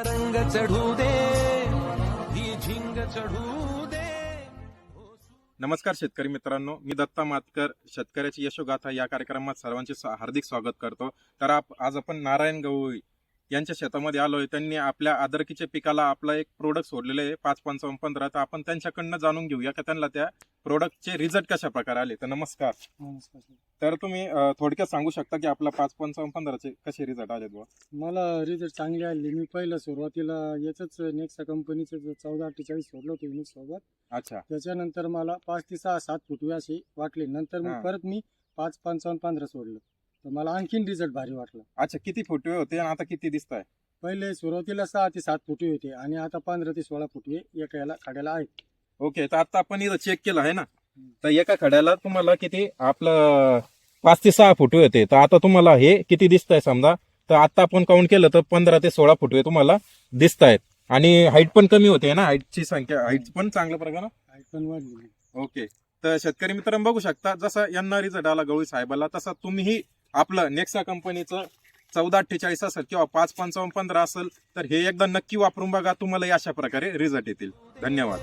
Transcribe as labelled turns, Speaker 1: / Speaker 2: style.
Speaker 1: रंग चढू दे ही झिंग चढू दे.
Speaker 2: नमस्कार शेतकरी मित्रांनो मी दत्ता मातकर शेतकऱ्याची यशोगाथा या कार्यक्रमात सर्वांचे हार्दिक स्वागत करतो. तर आप आज आपण नारायण गवळी यांच्या शेतामध्ये आलोय. त्यांनी आपल्या अदरकीच्या पिकाला आपला एक प्रोडक्ट सोडलेलं आहे. पाच पंचावन्न पंधरा. तर आपण त्यांच्याकडनं जाणून घेऊया का त्यांना त्या प्रोडक्टचे रिझल्ट कशा प्रकारे आले? तर नमस्कार. तर तुम्ही अं, थोडक्यात सांगू शकता की आपला पाच पंचावन्न पंधराचे कसे रिझल्ट आले बुवा?
Speaker 3: मला रिझल्ट चांगले आले. मी पहिलं सुरुवातीला याच नेक्सा कंपनीचं चौदा अठ्ठेचाळीस सोडलं होतं युनिट सोबत.
Speaker 2: अच्छा.
Speaker 3: त्याच्यानंतर मला पाच ते सहा सात फुटवे असे वाटले. नंतर
Speaker 2: हा.
Speaker 3: मग परत मी पाच पंचावन्न पंधरा सोडलं. तर मला आणखीन रिझल्ट भारी वाटला.
Speaker 2: अच्छा किती फुटवे होते आणि आता किती दिसत आहे
Speaker 3: पहिले सुरुवातीला सहा ते सात फुटवे होते आणि आता पंधरा ते सोळा फुटवे एका याला खाड्याला आहेत.
Speaker 2: ओके तर आता आपण इथं चेक केलं आहे ना? तर एका खड्याला तुम्हाला किती आपलं पाच ते सहा फुटवे होते. तर आता तुम्हाला हे किती दिसत आहे समजा? तर आता आपण काउंट केलं तर पंधरा ते सोळा फुटवे तुम्हाला दिसत आहेत आणि हाईट पण कमी होते ना? हाईटची संख्या हाईट पण चांगल्या प्रकारे.
Speaker 3: हाईट पण वाढली.
Speaker 2: ओके. तर शेतकरी मित्रांनो बघू शकता जसा यांना रिझल्ट आला गवळी साहेबाला तसा तुम्हीही आपलं नेक्सा कंपनीचं चौदा अठ्ठेचाळीस असेल किंवा पाच पंचावन्न पंधरा असेल तर हे एकदा नक्की वापरून बघा तुम्हाला अशा प्रकारे रिझल्ट येतील. धन्यवाद.